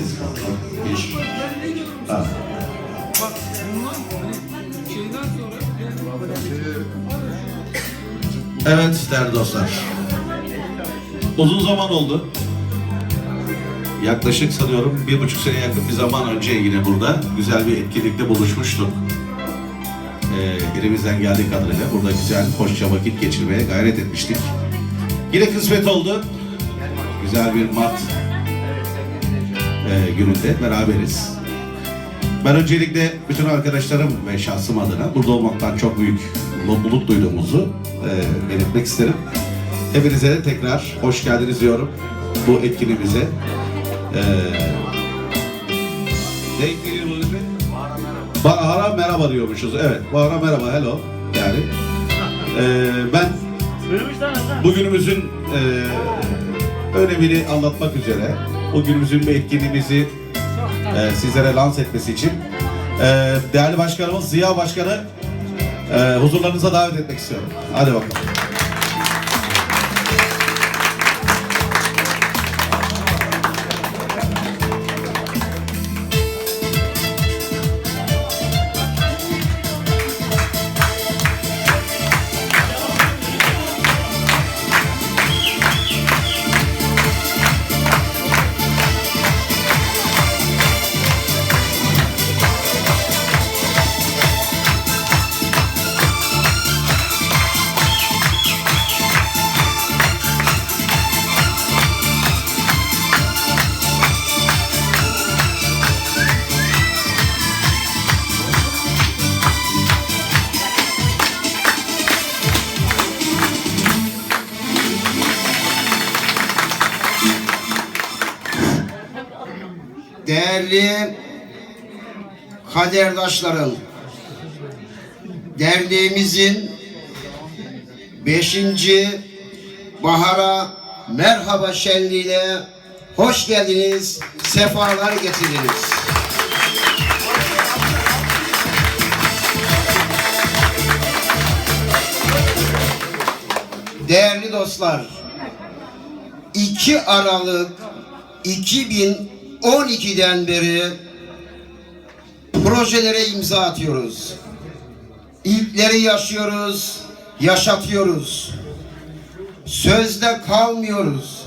sessiz kalmak. Geç. Ha. Bak bunlar Evet değerli dostlar. Uzun zaman oldu. Yaklaşık sanıyorum bir buçuk sene yakın bir zaman önce yine burada güzel bir etkinlikte buluşmuştuk. Ee, elimizden geldiği kadarıyla burada güzel, hoşça vakit geçirmeye gayret etmiştik. Yine kısmet oldu. Güzel bir mat e, gününde beraberiz. Ben öncelikle bütün arkadaşlarım ve şahsım adına burada olmaktan çok büyük mutluluk duyduğumuzu e, belirtmek isterim. Hepinize de tekrar hoş geldiniz diyorum bu etkinliğimize. E? Bahar'a merhaba diyormuşuz. Evet, Bahar'a merhaba, hello. Yani e, ben bugünümüzün e, önemini anlatmak üzere, bugünümüzün bir etkinliğimizi e, sizlere lanse etmesi için e, değerli başkanımız Ziya Başkan'ı e, huzurlarınıza davet etmek istiyorum. Hadi bakalım. Değerli kaderdaşlarım, derneğimizin beşinci Bahara Merhaba Şenliği'ne hoş geldiniz, sefalar getirdiniz. Değerli dostlar, 2 Aralık 2012'den beri projelere imza atıyoruz. İlkleri yaşıyoruz, yaşatıyoruz. Sözde kalmıyoruz.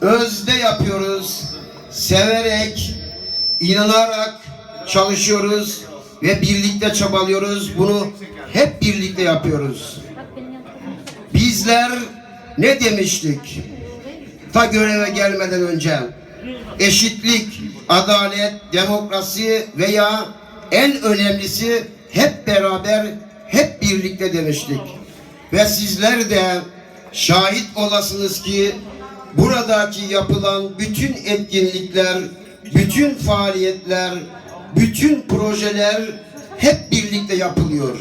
Özde yapıyoruz. Severek, inanarak çalışıyoruz ve birlikte çabalıyoruz. Bunu hep birlikte yapıyoruz. Bizler ne demiştik? Ta göreve gelmeden önce eşitlik, adalet, demokrasi veya en önemlisi hep beraber, hep birlikte demiştik. Ve sizler de şahit olasınız ki buradaki yapılan bütün etkinlikler, bütün faaliyetler, bütün projeler hep birlikte yapılıyor.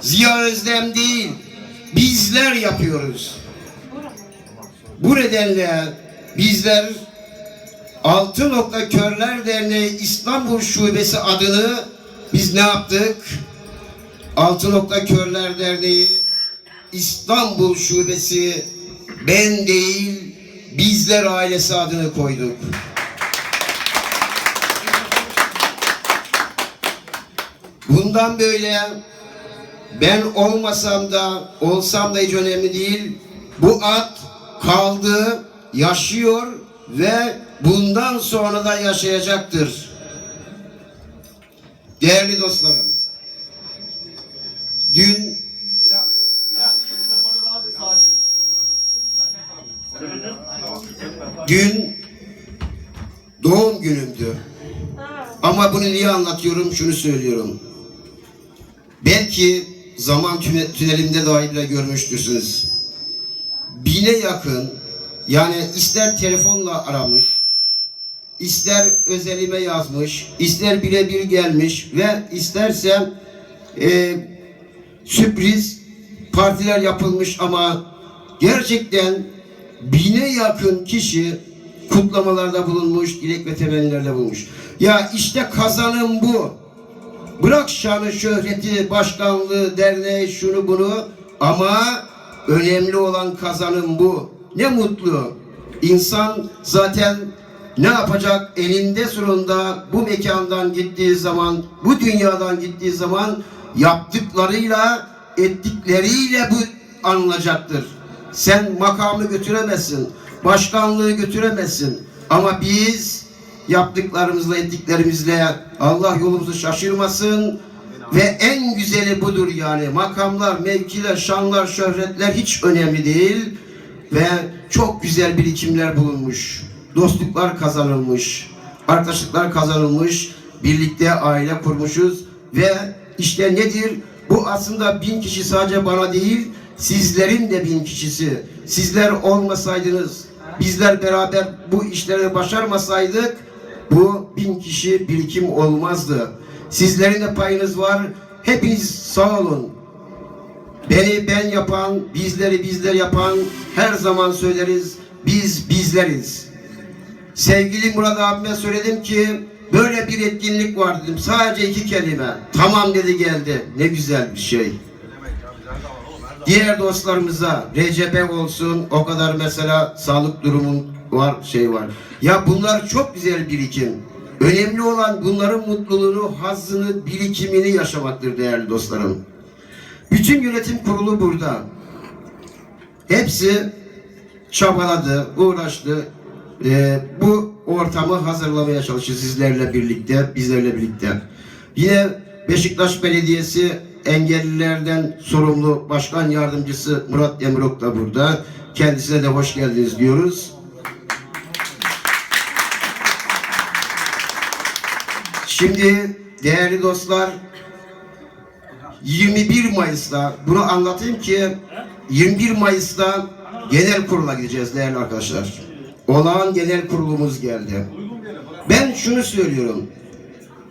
Ziya Özlem değil, bizler yapıyoruz. Bu nedenle bizler Altı Nokta Körler Derneği İstanbul Şubesi adını biz ne yaptık? Altı Nokta Körler Derneği İstanbul Şubesi ben değil bizler ailesi adını koyduk. Bundan böyle ben olmasam da olsam da hiç önemli değil. Bu at kaldı, yaşıyor ve bundan sonra da yaşayacaktır. Değerli dostlarım, dün dün doğum günümdü. Ama bunu niye anlatıyorum? Şunu söylüyorum. Belki zaman tüne- tünelimde dahi bile görmüştürsünüz. Bine yakın yani ister telefonla aramış, ister özelime yazmış, ister birebir gelmiş ve isterse e, sürpriz partiler yapılmış ama gerçekten bine yakın kişi kutlamalarda bulunmuş, dilek ve temennilerde bulunmuş. Ya işte kazanım bu. Bırak şanı, şöhreti, başkanlığı, derneği, şunu bunu ama önemli olan kazanım bu. Ne mutlu. İnsan zaten ne yapacak? Elinde sonunda bu mekandan gittiği zaman, bu dünyadan gittiği zaman yaptıklarıyla ettikleriyle bu anılacaktır. Sen makamı götüremezsin, başkanlığı götüremezsin. Ama biz yaptıklarımızla, ettiklerimizle Allah yolumuzu şaşırmasın. Ve en güzeli budur yani. Makamlar, mevkiler, şanlar, şöhretler hiç önemli değil. Ve çok güzel birikimler bulunmuş. Dostluklar kazanılmış. Arkadaşlıklar kazanılmış. Birlikte aile kurmuşuz. Ve işte nedir? Bu aslında bin kişi sadece bana değil, sizlerin de bin kişisi. Sizler olmasaydınız, bizler beraber bu işleri başarmasaydık, bu bin kişi birikim olmazdı. Sizlerin de payınız var. Hepiniz sağ olun. Beni ben yapan, bizleri bizler yapan her zaman söyleriz. Biz bizleriz. Sevgili Murat abime söyledim ki böyle bir etkinlik var dedim. Sadece iki kelime. Tamam dedi geldi. Ne güzel bir şey. Diğer dostlarımıza Recep'e olsun o kadar mesela sağlık durumun var şey var. Ya bunlar çok güzel birikim. Önemli olan bunların mutluluğunu, hazzını, birikimini yaşamaktır değerli dostlarım. Bütün yönetim kurulu burada. Hepsi çabaladı, uğraştı. Ee, bu ortamı hazırlamaya çalışıyor sizlerle birlikte, bizlerle birlikte. Yine Beşiktaş Belediyesi engellilerden sorumlu başkan yardımcısı Murat Demirok da burada. Kendisine de hoş geldiniz diyoruz. Şimdi değerli dostlar 21 Mayıs'ta bunu anlatayım ki 21 Mayıs'ta genel kurula gideceğiz değerli arkadaşlar. Olağan genel kurulumuz geldi. Ben şunu söylüyorum.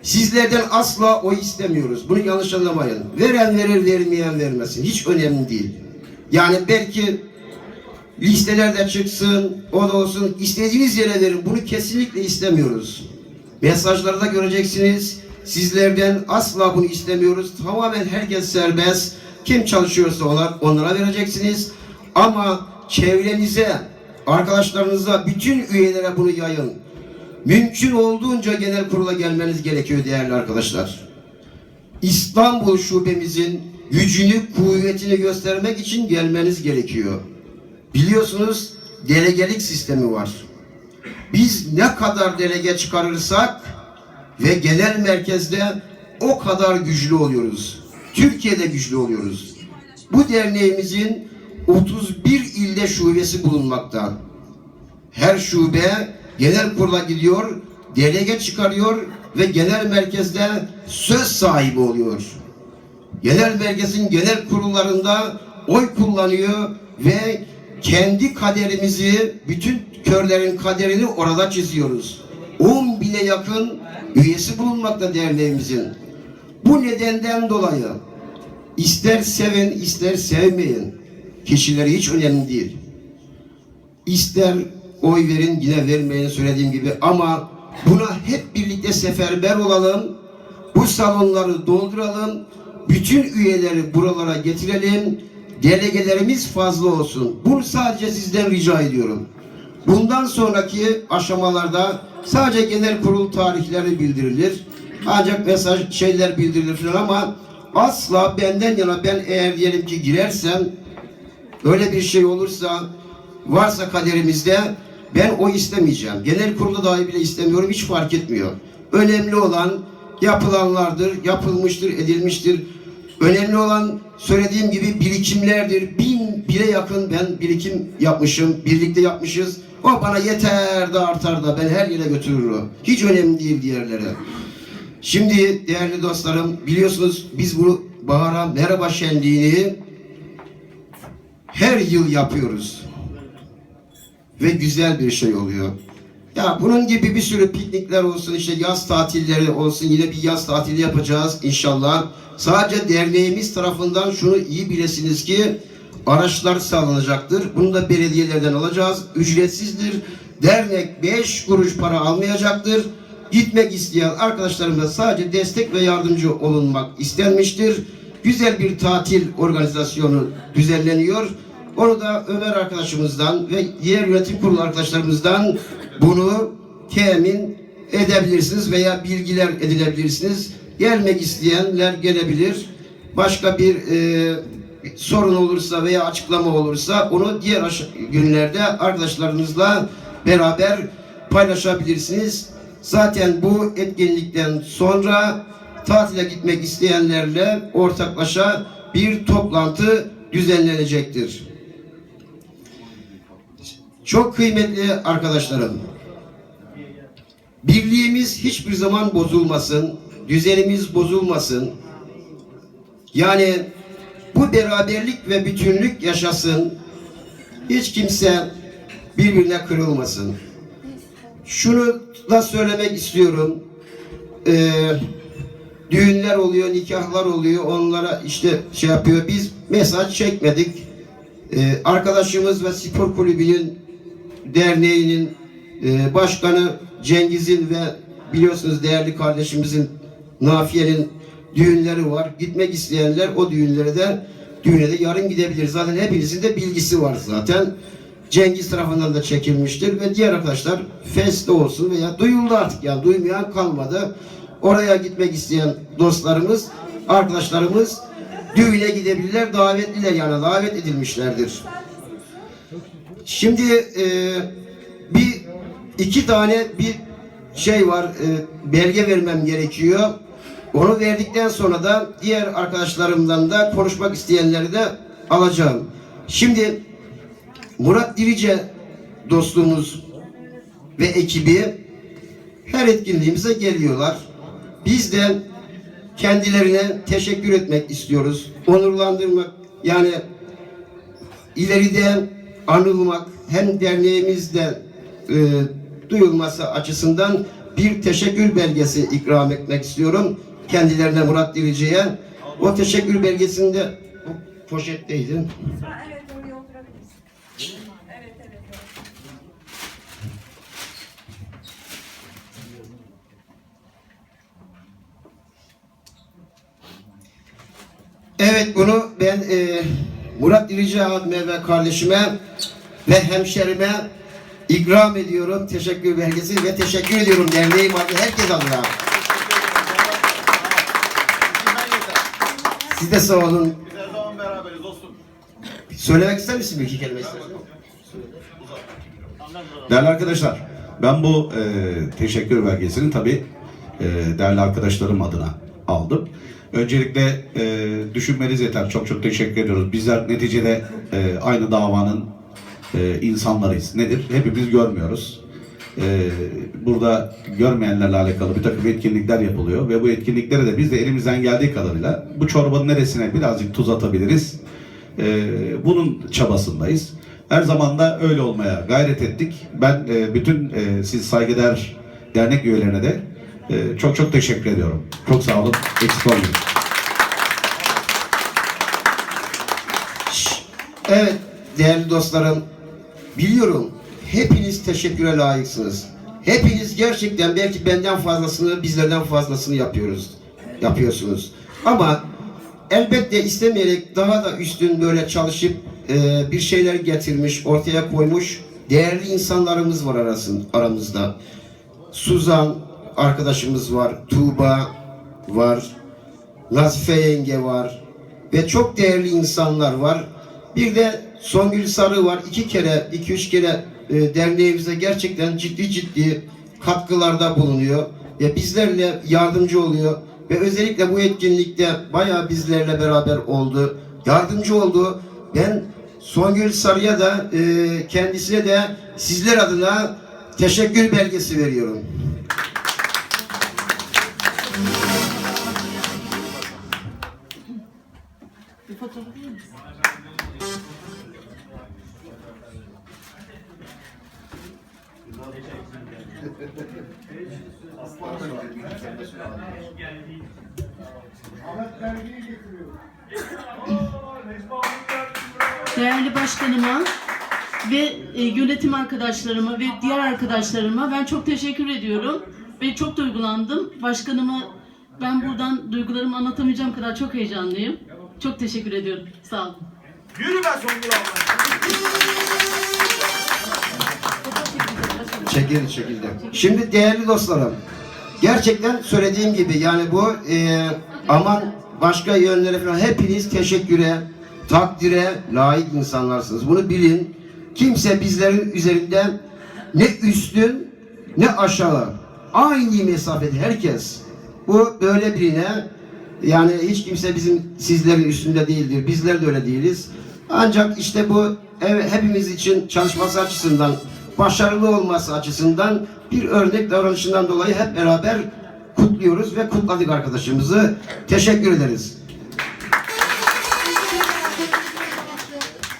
Sizlerden asla oy istemiyoruz. Bunu yanlış anlamayın. Veren verir, vermeyen vermesin. Hiç önemli değil. Yani belki listelerde çıksın, o da olsun. istediğiniz yere verin. Bunu kesinlikle istemiyoruz. Mesajlarda göreceksiniz. Sizlerden asla bunu istemiyoruz. Tamamen herkes serbest. Kim çalışıyorsa onlar, onlara vereceksiniz. Ama çevrenize, arkadaşlarınıza, bütün üyelere bunu yayın. Mümkün olduğunca genel kurula gelmeniz gerekiyor değerli arkadaşlar. İstanbul şubemizin gücünü, kuvvetini göstermek için gelmeniz gerekiyor. Biliyorsunuz delegelik sistemi var. Biz ne kadar delege çıkarırsak ve genel merkezde o kadar güçlü oluyoruz. Türkiye'de güçlü oluyoruz. Bu derneğimizin 31 ilde şubesi bulunmakta. Her şube genel kurula gidiyor, delege çıkarıyor ve genel merkezde söz sahibi oluyor. Genel merkezin genel kurullarında oy kullanıyor ve kendi kaderimizi, bütün körlerin kaderini orada çiziyoruz. 10 bine yakın üyesi bulunmakta derneğimizin. Bu nedenden dolayı ister sevin ister sevmeyin kişileri hiç önemli değil. İster oy verin yine vermeyin söylediğim gibi ama buna hep birlikte seferber olalım. Bu salonları dolduralım. Bütün üyeleri buralara getirelim. Delegelerimiz fazla olsun. Bunu sadece sizden rica ediyorum. Bundan sonraki aşamalarda sadece genel kurul tarihleri bildirilir. Ancak mesaj şeyler bildirilir falan ama asla benden yana ben eğer diyelim ki girersem öyle bir şey olursa varsa kaderimizde ben o istemeyeceğim. Genel kurulda dahi bile istemiyorum. Hiç fark etmiyor. Önemli olan yapılanlardır, yapılmıştır, edilmiştir. Önemli olan söylediğim gibi birikimlerdir. Bin bire yakın ben birikim yapmışım, birlikte yapmışız. O bana yeter de artar da ben her yere götürürüm. Hiç önemli değil diğerleri. Şimdi değerli dostlarım biliyorsunuz biz bu Bahara Merhaba Şenliği'ni her yıl yapıyoruz ve güzel bir şey oluyor. Ya bunun gibi bir sürü piknikler olsun, işte yaz tatilleri olsun, yine bir yaz tatili yapacağız inşallah. Sadece derneğimiz tarafından şunu iyi bilesiniz ki araçlar sağlanacaktır. Bunu da belediyelerden alacağız. Ücretsizdir. Dernek 5 kuruş para almayacaktır. Gitmek isteyen arkadaşlarımıza sadece destek ve yardımcı olunmak istenmiştir. Güzel bir tatil organizasyonu düzenleniyor. Onu da Ömer arkadaşımızdan ve diğer yönetim kurulu arkadaşlarımızdan bunu temin edebilirsiniz veya bilgiler edinebilirsiniz. Gelmek isteyenler gelebilir. Başka bir e, sorun olursa veya açıklama olursa onu diğer günlerde arkadaşlarınızla beraber paylaşabilirsiniz. Zaten bu etkinlikten sonra tatile gitmek isteyenlerle ortaklaşa bir toplantı düzenlenecektir. Çok kıymetli arkadaşlarım, birliğimiz hiçbir zaman bozulmasın, düzenimiz bozulmasın. Yani bu beraberlik ve bütünlük yaşasın. Hiç kimse birbirine kırılmasın. Şunu da söylemek istiyorum. Ee, düğünler oluyor, nikahlar oluyor. Onlara işte şey yapıyor. Biz mesaj çekmedik. Ee, arkadaşımız ve spor kulübünün derneğinin e, başkanı Cengiz'in ve biliyorsunuz değerli kardeşimizin Nafiye'nin düğünleri var. Gitmek isteyenler o düğünlere de düğüne de yarın gidebilir. Zaten hepinizin de bilgisi var zaten. Cengiz tarafından da çekilmiştir ve diğer arkadaşlar Feste olsun veya duyuldu artık yani duymayan kalmadı. Oraya gitmek isteyen dostlarımız, arkadaşlarımız düğüne gidebilirler. Davetliler yani davet edilmişlerdir. Şimdi e, bir iki tane bir şey var e, belge vermem gerekiyor. Onu verdikten sonra da diğer arkadaşlarımdan da konuşmak isteyenleri de alacağım. Şimdi Murat Dirice dostluğumuz ve ekibi her etkinliğimize geliyorlar. Biz de kendilerine teşekkür etmek istiyoruz. Onurlandırmak yani ileride anılmak hem derneğimizde e, duyulması açısından bir teşekkür belgesi ikram etmek istiyorum. Kendilerine Murat Dirici'ye. O teşekkür belgesinde bu poşetteydi. Evet oraya oturabiliriz. Evet evet. evet. Evet bunu ben e, Murat Dirici abime ve kardeşime ve hemşerime ikram ediyorum. Teşekkür belgesi ve teşekkür ediyorum derneğim adına herkes adına. Siz de sağ olun. Biz her zaman beraberiz dostum. Söylemek ister misin bir iki kelime istersen? Değerli arkadaşlar, ben bu e, teşekkür belgesini tabii e, değerli arkadaşlarım adına aldım. Öncelikle e, düşünmeniz yeter. Çok çok teşekkür ediyoruz. Bizler neticede e, aynı davanın e, insanlarıyız. Nedir? Hepimiz görmüyoruz. E, burada görmeyenlerle alakalı bir takım etkinlikler yapılıyor ve bu etkinliklere de biz de elimizden geldiği kadarıyla bu çorbanın neresine birazcık tuz atabiliriz. E, bunun çabasındayız. Her zaman da öyle olmaya gayret ettik. Ben e, bütün e, siz saygıdeğer dernek üyelerine de e, çok çok teşekkür ediyorum. Çok sağ olun. Eksik. Evet değerli dostlarım biliyorum hepiniz teşekküre layıksınız. Hepiniz gerçekten belki benden fazlasını bizlerden fazlasını yapıyoruz. Yapıyorsunuz. Ama elbette istemeyerek daha da üstün böyle çalışıp e, bir şeyler getirmiş, ortaya koymuş değerli insanlarımız var arasın, aramızda. Suzan arkadaşımız var, Tuğba var, Nazife yenge var ve çok değerli insanlar var. Bir de Songül Sarı var. İki kere, iki üç kere e, derneğimize gerçekten ciddi ciddi katkılarda bulunuyor. Ve bizlerle yardımcı oluyor. Ve özellikle bu etkinlikte bayağı bizlerle beraber oldu. Yardımcı oldu. Ben Songül Sarı'ya da e, kendisine de sizler adına teşekkür belgesi veriyorum. Değerli başkanıma ve e, yönetim arkadaşlarıma ve diğer arkadaşlarıma ben çok teşekkür ediyorum ve çok duygulandım. Başkanıma ben buradan duygularımı anlatamayacağım kadar çok heyecanlıyım. Çok teşekkür ediyorum. Sağ olun. Yürü be Songül abla. Çekildi çekildi. Şimdi değerli dostlarım, gerçekten söylediğim gibi yani bu e, aman başka yönlere falan hepiniz teşekküre, takdire layık insanlarsınız. Bunu bilin. Kimse bizlerin üzerinden ne üstün ne aşağı. Aynı mesafede herkes. Bu böyle birine yani hiç kimse bizim sizlerin üstünde değildir. Bizler de öyle değiliz. Ancak işte bu ev, hepimiz için çalışması açısından, başarılı olması açısından bir örnek davranışından dolayı hep beraber kutluyoruz ve kutladık arkadaşımızı. Teşekkür ederiz.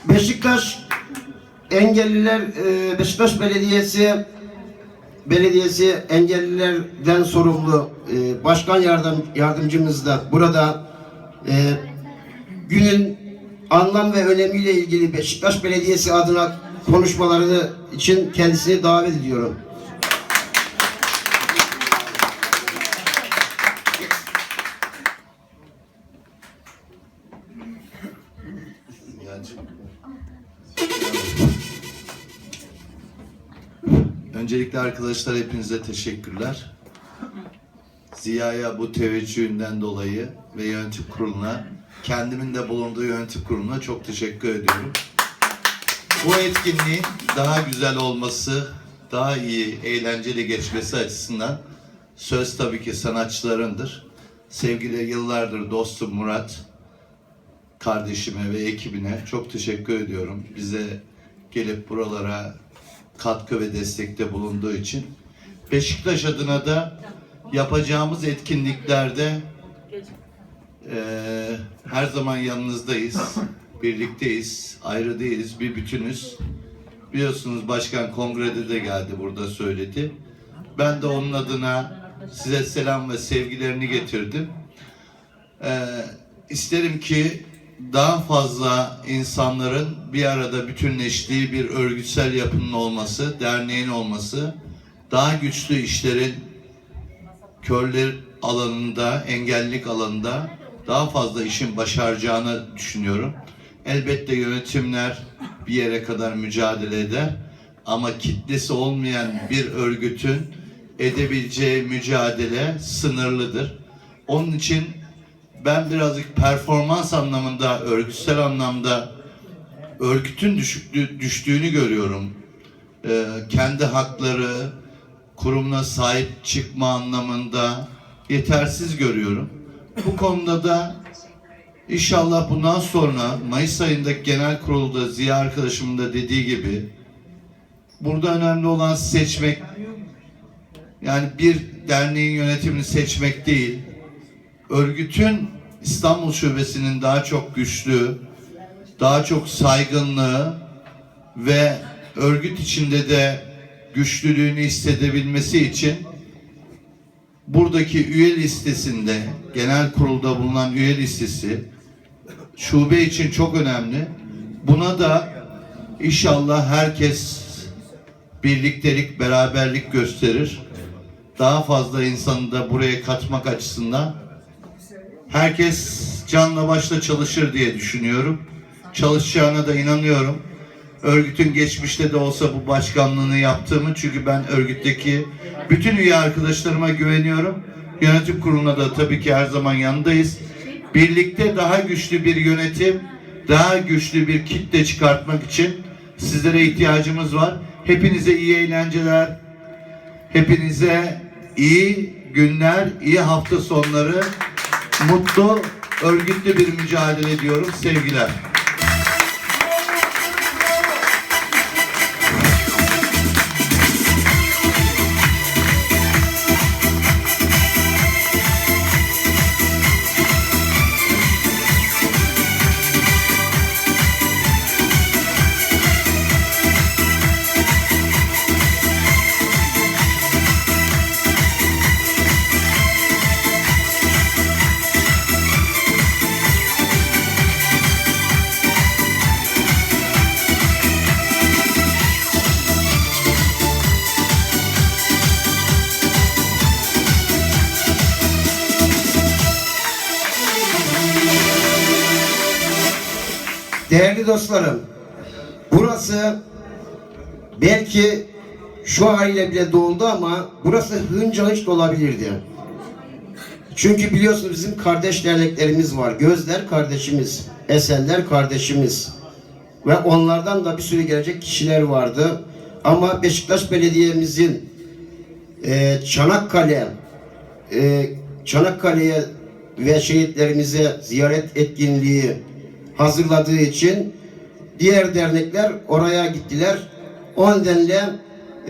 Beşiktaş Engelliler e, Beşiktaş Belediyesi Belediyesi engellilerden sorumlu e, başkan yardım yardımcımız da burada e, günün anlam ve önemiyle ilgili Beşiktaş Belediyesi adına konuşmalarını için kendisini davet ediyorum. Öncelikle arkadaşlar hepinize teşekkürler. Ziya'ya bu teveccühünden dolayı ve yönetim kuruluna, kendimin de bulunduğu yönetim kuruluna çok teşekkür ediyorum. Bu etkinliğin daha güzel olması, daha iyi, eğlenceli geçmesi açısından söz tabii ki sanatçılarındır. Sevgili yıllardır dostum Murat, kardeşime ve ekibine çok teşekkür ediyorum. Bize gelip buralara katkı ve destekte bulunduğu için. Beşiktaş adına da yapacağımız etkinliklerde eee, her zaman yanınızdayız. Birlikteyiz, ayrı değiliz, bir bütünüz. Biliyorsunuz başkan kongrede de geldi burada söyledi. Ben de onun adına size selam ve sevgilerini getirdim. Ee, isterim ki daha fazla insanların bir arada bütünleştiği bir örgütsel yapının olması, derneğin olması, daha güçlü işlerin körler alanında, engellilik alanında daha fazla işin başaracağını düşünüyorum. Elbette yönetimler bir yere kadar mücadele eder ama kitlesi olmayan bir örgütün edebileceği mücadele sınırlıdır. Onun için ben birazcık performans anlamında, örgütsel anlamda örgütün düşüklüğü, düştüğünü görüyorum. Ee, kendi hakları, kurumuna sahip çıkma anlamında yetersiz görüyorum. Bu konuda da inşallah bundan sonra Mayıs ayındaki genel kurulda Ziya arkadaşımın da dediği gibi burada önemli olan seçmek yani bir derneğin yönetimini seçmek değil, örgütün İstanbul Şubesi'nin daha çok güçlü, daha çok saygınlığı ve örgüt içinde de güçlülüğünü hissedebilmesi için buradaki üye listesinde, genel kurulda bulunan üye listesi şube için çok önemli. Buna da inşallah herkes birliktelik, beraberlik gösterir. Daha fazla insanı da buraya katmak açısından herkes canla başla çalışır diye düşünüyorum. Çalışacağına da inanıyorum. Örgütün geçmişte de olsa bu başkanlığını yaptığımı çünkü ben örgütteki bütün üye arkadaşlarıma güveniyorum. Yönetim kuruluna da tabii ki her zaman yanındayız. Birlikte daha güçlü bir yönetim, daha güçlü bir kitle çıkartmak için sizlere ihtiyacımız var. Hepinize iyi eğlenceler, hepinize iyi günler, iyi hafta sonları, mutlu, örgütlü bir mücadele ediyorum. Sevgiler. Değerli dostlarım, burası belki şu haliyle bile doldu ama burası hınca hınç dolabilirdi. Çünkü biliyorsunuz bizim kardeş derneklerimiz var. Gözler kardeşimiz. Esenler kardeşimiz. Ve onlardan da bir sürü gelecek kişiler vardı. Ama Beşiktaş Belediye'mizin e, Çanakkale e, Çanakkale'ye ve şehitlerimize ziyaret etkinliği hazırladığı için diğer dernekler oraya gittiler. O nedenle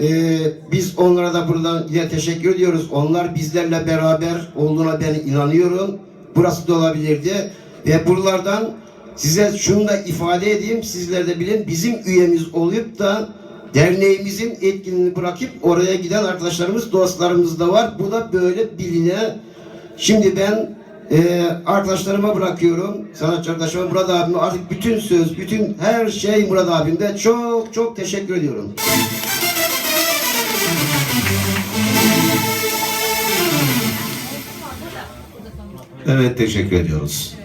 e, biz onlara da buradan yine teşekkür ediyoruz. Onlar bizlerle beraber olduğuna ben inanıyorum. Burası da olabilirdi. Ve buralardan size şunu da ifade edeyim. Sizler de bilin bizim üyemiz olup da derneğimizin etkinliğini bırakıp oraya giden arkadaşlarımız, dostlarımız da var. Bu da böyle biline. Şimdi ben e, arkadaşlarıma bırakıyorum. Sanatçı arkadaşıma Murat abime artık bütün söz, bütün her şey Murat abimde. Çok çok teşekkür ediyorum. Evet teşekkür ediyoruz.